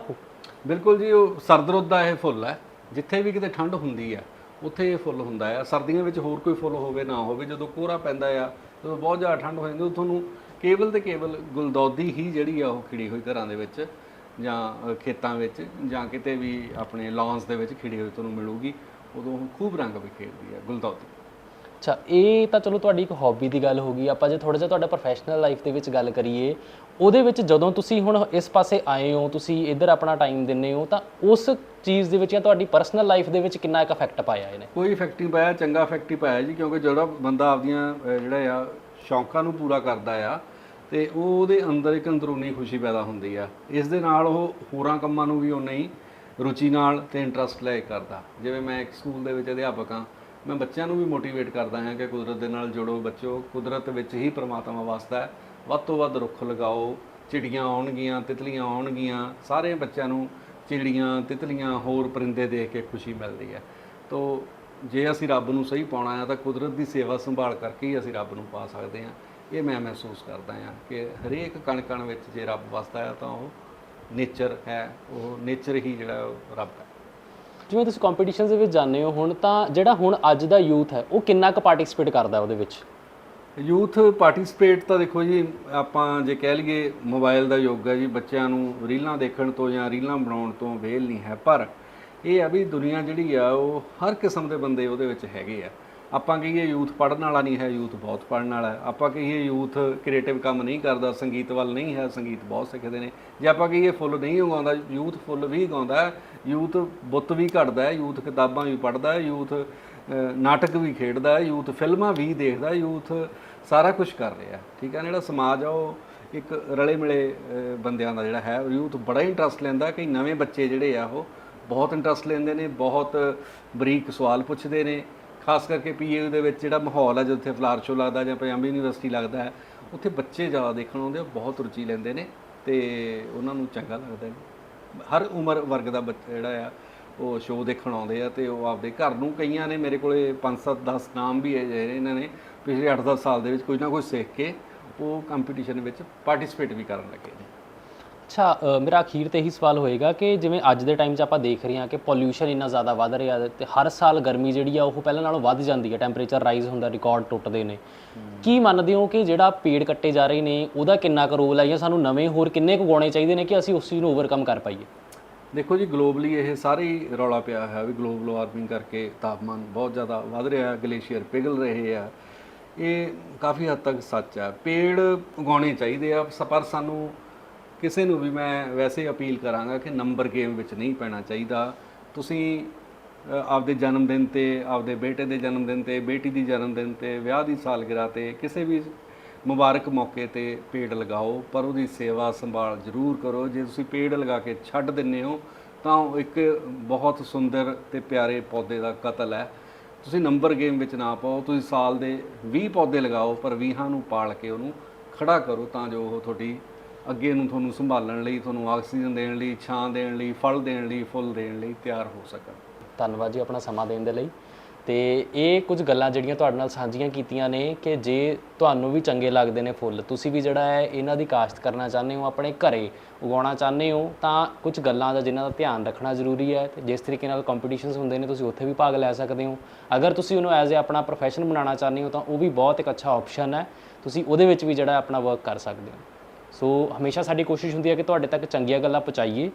ਬਿਲਕੁਲ ਜੀ, ਉਹ ਸਰਦਰੁੱਤ ਦਾ ਇਹ ਫੁੱਲ ਹੈ। ਜਿੱਥੇ ਵੀ ਕਿਤੇ ਠੰਡ ਹੁੰਦੀ ਹੈ ਉੱਥੇ ਇਹ ਫੁੱਲ ਹੁੰਦਾ ਆ। ਸਰਦੀਆਂ ਵਿੱਚ ਹੋਰ ਕੋਈ ਫੁੱਲ ਹੋਵੇ, ਨਾ ਹੋਵੇ, ਜਦੋਂ ਕੋਹਰਾ ਪੈਂਦਾ ਆ, ਜਦੋਂ ਬਹੁਤ ਜ਼ਿਆਦਾ ਠੰਡ ਹੋ ਜਾਂਦੀ, ਉਦੋਂ ਤੁਹਾਨੂੰ ਕੇਵਲ ਤੇ ਕੇਵਲ ਗੁਲਦੌਦੀ ਹੀ ਜਿਹੜੀ ਆ, ਉਹ ਖਿੜੀ ਹੋਈ ਘਰਾਂ ਦੇ ਵਿੱਚ ਜਾਂ ਖੇਤਾਂ ਵਿੱਚ ਜਾਂ ਕਿਤੇ ਵੀ ਆਪਣੇ ਲੌਨਸ ਦੇ ਵਿੱਚ ਖਿੜੀ ਹੋਈ ਤੁਹਾਨੂੰ ਮਿਲੂਗੀ। ਉਦੋਂ ਖੂਬ ਰੰਗ ਬਿਖੇਰਦੀ ਆ ਗੁਲਦੌਦੀ। ਅੱਛਾ ਇਹ ਤਾਂ ਚਲੋ ਤੁਹਾਡੀ ਇੱਕ ਹੌਬੀ ਦੀ ਗੱਲ ਹੋ ਗਈ। ਆਪਾਂ ਜੇ ਥੋੜਾ ਜਿਹਾ ਤੁਹਾਡਾ ਪ੍ਰੋਫੈਸ਼ਨਲ ਲਾਈਫ ਦੇ ਵਿੱਚ ਗੱਲ ਕਰੀਏ ਉਹਦੇ ਵਿੱਚ ਜਦੋਂ ਤੁਸੀਂ ਹੁਣ ਇਸ ਪਾਸੇ ਆਏ ਹੋ ਤੁਸੀਂ ਇੱਧਰ ਆਪਣਾ ਟਾਈਮ ਦਿੰਦੇ ਹੋ ਤਾਂ ਉਸ ਚੀਜ਼ ਦੇ ਵਿੱਚ ਜਾਂ ਤੁਹਾਡੀ ਪਰਸਨਲ ਲਾਈਫ ਦੇ ਵਿੱਚ ਕਿੰਨਾ ਇੱਕ ਇਫੈਕਟ ਪਾਇਆ ਇਹਨੇ? ਕੋਈ ਇਫੈਕਟ ਨਹੀਂ ਪਾਇਆ ਚੰਗਾ ਇਫੈਕਟ ਹੀ ਪਾਇਆ ਜੀ ਕਿਉਂਕਿ ਜਿਹੜਾ ਬੰਦਾ ਆਪਦੀਆਂ ਅਹ, ਜਿਹੜਾ ਆ ਸ਼ੌਂਕਾਂ ਨੂੰ ਪੂਰਾ ਕਰਦਾ ਆ ਤੇ ਉਹ ਉਹਦੇ ਅੰਦਰ ਇੱਕ ਅੰਦਰੂਨੀ ਖੁਸ਼ੀ ਪੈਦਾ ਹੁੰਦੀ ਆ। ਇਸ ਦੇ ਨਾਲ ਉਹ ਹੋਰਾਂ ਕੰਮਾਂ ਨੂੰ ਵੀ ਉਨਾ ਹੀ ਰੁਚੀ ਨਾਲ ਤੇ ਇੰਟਰਸਟ ਲੈ ਕੇ ਕਰਦਾ। ਜਿਵੇਂ ਮੈਂ ਇੱਕ ਸਕੂਲ ਦੇ ਵਿੱਚ ਅਧਿਆਪਕ ਹਾਂ ਮੈਂ ਬੱਚਿਆਂ ਨੂੰ ਵੀ ਮੋਟੀਵੇਟ ਕਰਦਾ ਹਾਂ ਕਿ ਕੁਦਰਤ ਦੇ ਨਾਲ ਜੁੜੋ ਬੱਚੋ ਕੁਦਰਤ ਵਿੱਚ ਹੀ ਪ੍ਰਮਾਤਮਾ ਵਸਦਾ ਹੈ। ਵੱਧ ਤੋਂ ਵੱਧ ਰੁੱਖ ਲਗਾਓ, ਚਿੜੀਆਂ ਆਉਣਗੀਆਂ, ਤਿਤਲੀਆਂ ਆਉਣਗੀਆਂ, ਸਾਰੇ ਬੱਚਿਆਂ ਨੂੰ ਚਿੜੀਆਂ, ਤਿਤਲੀਆਂ, ਹੋਰ ਪਰਿੰਦੇ ਦੇਖ ਕੇ ਖੁਸ਼ੀ ਮਿਲਦੀ ਹੈ। ਤੋ ਜੇ ਅਸੀਂ ਰੱਬ ਨੂੰ ਸਹੀ ਪਾਉਣਾ ਹੈ ਤਾਂ ਕੁਦਰਤ ਦੀ ਸੇਵਾ ਸੰਭਾਲ ਕਰਕੇ ਹੀ ਅਸੀਂ ਰੱਬ ਨੂੰ ਪਾ ਸਕਦੇ ਹਾਂ। ਇਹ ਮੈਂ ਮਹਿਸੂਸ ਕਰਦਾ ਹਾਂ ਕਿ ਹਰੇਕ ਕਣ ਕਣ ਵਿੱਚ ਜੇ ਰੱਬ ਵਸਦਾ ਹੈ ਤਾਂ ਉਹ ਨੇਚਰ ਹੈ, ਉਹ ਨੇਚਰ ਹੀ ਜਿਹੜਾ ਉਹ ਰੱਬ ਹੈ। ਜਿਵੇਂ ਤੁਸੀਂ ਕੰਪੀਟੀਸ਼ਨਸ ਦੇ ਵਿੱਚ ਜਾਂਦੇ ਹੋ ਹੁਣ, ਤਾਂ ਜਿਹੜਾ ਹੁਣ ਅੱਜ ਦਾ ਯੂਥ ਹੈ, ਉਹ ਕਿੰਨਾ ਕੁ ਪਾਰਟਿਸਿਪੇਟ ਕਰਦਾ ਉਹਦੇ ਵਿੱਚ? ਯੂਥ ਪਾਰਟਿਸਿਪੇਟ ਤਾਂ ਦੇਖੋ ਜੀ, ਆਪਾਂ ਜੇ ਕਹਿ ਲਈਏ ਮੋਬਾਈਲ ਦਾ ਯੁੱਗ ਹੈ ਜੀ, ਬੱਚਿਆਂ ਨੂੰ ਰੀਲਾਂ ਦੇਖਣ ਤੋਂ ਜਾਂ ਰੀਲਾਂ ਬਣਾਉਣ ਤੋਂ ਵੇਲ ਨਹੀਂ ਹੈ, ਪਰ ਇਹ ਆ ਵੀ ਦੁਨੀਆ ਜਿਹੜੀ ਆ, ਉਹ ਹਰ ਕਿਸਮ ਦੇ ਬੰਦੇ ਉਹਦੇ ਵਿੱਚ ਹੈਗੇ ਆ। ਆਪਾਂ ਕਹੀਏ ਯੂਥ ਪੜਨ ਵਾਲਾ ਨਹੀਂ ਹੈ, ਯੂਥ ਬਹੁਤ ਪੜਨ ਵਾਲਾ ਹੈ। ਆਪਾਂ ਕਹੀਏ ਯੂਥ ਕ੍ਰੀਏਟਿਵ ਕੰਮ ਨਹੀਂ ਕਰਦਾ, ਸੰਗੀਤ ਵੱਲ ਨਹੀਂ ਹੈ, ਸੰਗੀਤ ਬਹੁਤ ਸਿੱਖਦੇ ਨੇ। ਜੇ ਆਪਾਂ ਕਹੀਏ ਫੁੱਲ ਨਹੀਂ ਉਗਾਉਂਦਾ, ਯੂਥ ਫੁੱਲ ਵੀ ਉਗਾਉਂਦਾ ਯੂਥ ਬੁੱਤ ਵੀ ਘੜਦਾ ਹੈ, ਯੂਥ ਕਿਤਾਬਾਂ ਵੀ ਪੜ੍ਹਦਾ ਹੈ, ਯੂਥ ਨਾਟਕ ਵੀ ਖੇਡਦਾ ਹੈ, ਯੂਥ ਫਿਲਮਾਂ ਵੀ ਦੇਖਦਾ ਯੂਥ ਸਾਰਾ ਕੁਝ ਕਰ ਰਿਹਾ ਠੀਕ ਹੈ ਜਿਹੜਾ ਸਮਾਜ ਆ, ਉਹ ਇੱਕ ਰਲੇ ਮਿਲੇ ਬੰਦਿਆਂ ਦਾ ਜਿਹੜਾ ਹੈ ਯੂਥ ਬੜਾ ਇੰਟਰਸਟ ਲੈਂਦਾ ਕਈ ਨਵੇਂ ਬੱਚੇ ਜਿਹੜੇ ਆ, ਉਹ ਬਹੁਤ ਇੰਟਰਸਟ ਲੈਂਦੇ ਨੇ, ਬਹੁਤ ਬਰੀਕ ਸਵਾਲ ਪੁੱਛਦੇ ਨੇ। ਖਾਸ ਕਰਕੇ ਪੀਏ ਦੇ ਵਿੱਚ ਜਿਹੜਾ ਮਾਹੌਲ ਹੈ ਜਿੱਥੇ ਫਲਾਰ ਸ਼ੋ ਲੱਗਦਾ ਜਾਂ ਪੰਜਾਬੀ ਯੂਨੀਵਰਸਿਟੀ ਲੱਗਦਾ ਹੈ, ਉੱਥੇ ਬੱਚੇ ਜ਼ਿਆਦਾ ਦੇਖਣ ਆਉਂਦੇ ਆ, ਬਹੁਤ ਰੁਚੀ ਲੈਂਦੇ ਨੇ ਤੇ ਉਹਨਾਂ ਨੂੰ ਚੰਗਾ ਲੱਗਦਾ ਹੈ। ਹਰ ਉਮਰ ਵਰਗ ਦਾ ਬੱਚਾ, ਜਿਹੜਾ ਆ, ਉਹ ਸ਼ੋਅ ਦੇਖਣ ਆਉਂਦੇ ਆ ਤੇ ਉਹ ਆਪਦੇ ਘਰ ਨੂੰ ਕਈਆਂ ਨੇ ਮੇਰੇ ਕੋਲੇ 5-7 10 ਨਾਮ ਵੀ ਹੈ ਜਿਹੜੇ ਇਹਨਾਂ ਨੇ ਪਿਛਲੇ 8-10 ਸਾਲ ਦੇ ਵਿੱਚ ਕੁਝ ਨਾ ਕੁਝ ਸਿੱਖ ਕੇ ਉਹ ਕੰਪੀਟੀਸ਼ਨ ਵਿੱਚ ਪਾਰਟਿਸਿਪੇਟ ਵੀ ਕਰਨ ਲੱਗੇ ਨੇ। ਅੱਛਾ ਮੇਰਾ ਅਖੀਰ ਤੇ ਇਹੀ ਸਵਾਲ ਹੋਏਗਾ ਕਿ ਜਿਵੇਂ ਅੱਜ ਦੇ ਟਾਈਮ 'ਚ ਆਪਾਂ ਦੇਖ ਰਹੇ ਹਾਂ ਕਿ ਪੋਲਿਊਸ਼ਨ ਇੰਨਾ ਜ਼ਿਆਦਾ ਵੱਧ ਰਿਹਾ ਹੈ ਤੇ ਹਰ ਸਾਲ ਗਰਮੀ ਜਿਹੜੀ ਆ ਉਹ ਪਹਿਲਾਂ ਨਾਲੋਂ ਵੱਧ ਜਾਂਦੀ ਹੈ ਟੈਂਪਰੇਚਰ ਰਾਈਜ਼ ਹੁੰਦਾ ਰਿਕਾਰਡ ਟੁੱਟਦੇ ਨੇ। ਕੀ ਮੰਨਦੇ ਹੋ ਕਿ ਜਿਹੜਾ ਪੇੜ ਕੱਟੇ ਜਾ ਰਹੇ ਨੇ ਉਹਦਾ ਕਿੰਨਾ ਕੁ ਰੋਲ ਹੈ ਜਾਂ ਸਾਨੂੰ ਨਵੇਂ ਹੋਰ ਕਿੰਨੇ ਕੁ ਉਗਾਉਣੇ ਚਾਹੀਦੇ ਨੇ ਕਿ ਅਸੀਂ ਉਸ ਚੀਜ਼ ਨੂੰ ਓਵਰਕਮ ਕਰ ਪਾਈਏ? ਦੇਖੋ ਜੀ ਗਲੋਬਲੀ ਇਹ ਸਾਰੇ ਹੀ ਰੌਲਾ ਪਿਆ ਹੈ ਵੀ ਗਲੋਬਲ ਵਾਰਮਿੰਗ ਕਰਕੇ ਤਾਪਮਾਨ ਬਹੁਤ ਜ਼ਿਆਦਾ ਵੱਧ ਰਿਹਾ ਹੈ ਗਲੇਸ਼ੀਅਰ ਪਿਘਲ ਰਹੇ ਆ। ਇਹ ਕਾਫੀ ਹੱਦ ਤੱਕ ਸੱਚ ਹੈ ਪੇੜ ਉਗਾਉਣੇ ਚਾਹੀਦੇ ਆ ਸ- ਪਰ ਸਾਨੂੰ ਕਿਸੇ ਨੂੰ ਵੀ ਮੈਂ ਵੈਸੇ ਅਪੀਲ ਕਰਾਂਗਾ ਕਿ ਨੰਬਰ ਗੇਮ ਵਿੱਚ ਨਹੀਂ ਪੈਣਾ ਚਾਹੀਦਾ। ਤੁਸੀਂ ਆਪਦੇ ਜਨਮ ਦਿਨ ਤੇ, ਆਪਦੇ ਬੇਟੇ ਦੇ ਜਨਮ ਦਿਨ ਤੇ, ਬੇਟੀ ਦੀ ਜਨਮ ਦਿਨ ਤੇ, ਵਿਆਹ ਦੀ ਸਾਲਗਿਰਾ ਤੇ ਕਿਸੇ ਵੀ ਮੁਬਾਰਕ ਮੌਕੇ ਤੇ ਪੇੜ ਲਗਾਓ, ਪਰ ਉਹਦੀ ਸੇਵਾ ਸੰਭਾਲ ਜ਼ਰੂਰ ਕਰੋ। ਜੇ ਤੁਸੀਂ ਪੇੜ ਲਗਾ ਕੇ ਛੱਡ ਦਿੰਦੇ ਹੋ, ਤਾਂ ਉਹ ਇੱਕ ਬਹੁਤ ਸੁੰਦਰ ਤੇ ਪਿਆਰੇ ਪੌਦੇ ਦਾ ਕਤਲ ਹੈ। ਤੁਸੀਂ ਨੰਬਰ ਗੇਮ ਵਿੱਚ ਨਾ ਪਾਓ, ਤੁਸੀਂ ਸਾਲ ਦੇ 20 ਪੌਦੇ ਲਗਾਓ, ਪਰ 20 ਨੂੰ ਪਾਲ ਕੇ ਉਹਨੂੰ ਖੜਾ ਕਰੋ ਤਾਂ ਜੋ ਉਹ ਤੁਹਾਡੀ ਅੱਗੇ ਨੂੰ ਤੁਹਾਨੂੰ ਸੰਭਾਲਣ ਲਈ, ਤੁਹਾਨੂੰ ਆਕਸੀਜਨ ਦੇਣ ਲਈ, ਛਾਂ ਦੇਣ ਲਈ, ਫਲ ਦੇਣ ਲਈ, ਫੁੱਲ ਦੇਣ ਲਈ ਤਿਆਰ ਹੋ ਸਕਣ। ਧੰਨਵਾਦ ਜੀ ਆਪਣਾ ਸਮਾਂ ਦੇਣ ਦੇ ਲਈ। ਤੇ ਇਹ ਕੁਝ ਗੱਲਾਂ ਜਿਹੜੀਆਂ ਤੁਹਾਡੇ ਨਾਲ ਸਾਂਝੀਆਂ ਕੀਤੀਆਂ ਨੇ ਕਿ ਜੇ ਤੁਹਾਨੂੰ ਵੀ ਚੰਗੇ ਲੱਗਦੇ ਨੇ ਫੁੱਲ, ਤੁਸੀਂ ਵੀ ਜਿਹੜਾ ਹੈ ਇਹਨਾਂ ਦੀ ਕਾਸ਼ਤ ਕਰਨਾ ਚਾਹੁੰਦੇ ਹੋ, ਆਪਣੇ ਘਰੇ ਉਗਾਉਣਾ ਚਾਹੁੰਦੇ ਹੋ, ਤਾਂ ਕੁਝ ਗੱਲਾਂ ਦਾ ਜਿਨ੍ਹਾਂ ਦਾ ਧਿਆਨ ਰੱਖਣਾ ਜ਼ਰੂਰੀ ਹੈ ਤੇ ਜਿਸ ਤਰੀਕੇ ਨਾਲ ਕੰਪੀਟੀਸ਼ਨਸ ਹੁੰਦੇ ਨੇ, ਤੁਸੀਂ ਉੱਥੇ ਵੀ ਭਾਗ ਲੈ ਸਕਦੇ ਹੋ। ਅਗਰ ਤੁਸੀਂ ਉਹਨੂੰ ਐਜ਼ ਅ ਆਪਣਾ ਪ੍ਰੋਫੈਸ਼ਨ ਬਣਾਉਣਾ ਚਾਹੁੰਦੇ ਹੋ, ਤਾਂ ਉਹ ਵੀ ਬਹੁਤ ਇੱਕ ਅੱਛਾ ਆਪਸ਼ਨ ਹੈ। ਤੁਸੀਂ ਉਹਦੇ ਵਿੱਚ ਵੀ ਜਿਹੜਾ ਆਪਣਾ ਵਰਕ ਕਰ ਸਕਦੇ ਹੋ। ਸੋ ਹਮੇਸ਼ਾ ਸਾਡੀ ਕੋਸ਼ਿਸ਼ ਹੁੰਦੀ ਹੈ ਕਿ ਤੁਹਾਡੇ ਤੱਕ ਚੰਗੀਆਂ ਗੱਲਾਂ ਪਹੁੰਚਾਈਏ।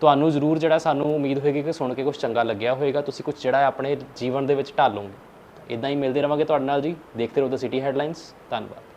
ਤੁਹਾਨੂੰ ਜ਼ਰੂਰ ਜਿਹੜਾ ਸਾਨੂੰ ਉਮੀਦ ਹੋਏਗੀ ਕਿ ਸੁਣ ਕੇ ਕੁਝ ਚੰਗਾ ਲੱਗਿਆ ਹੋਵੇਗਾ ਤੁਸੀਂ ਕੁਝ ਜਿਹੜਾ ਆਪਣੇ ਜੀਵਨ ਦੇ ਵਿੱਚ ਢਾਲੋਗੇ ਇਦਾਂ ਹੀ ਮਿਲਦੇ ਰਵਾਂਗੇ ਤੁਹਾਡੇ ਨਾਲ ਜੀ। ਦੇਖਦੇ ਰਹੋ ਦ ਸਿਟੀ ਹੈਡਲਾਈਨਸ ਧੰਨਵਾਦ।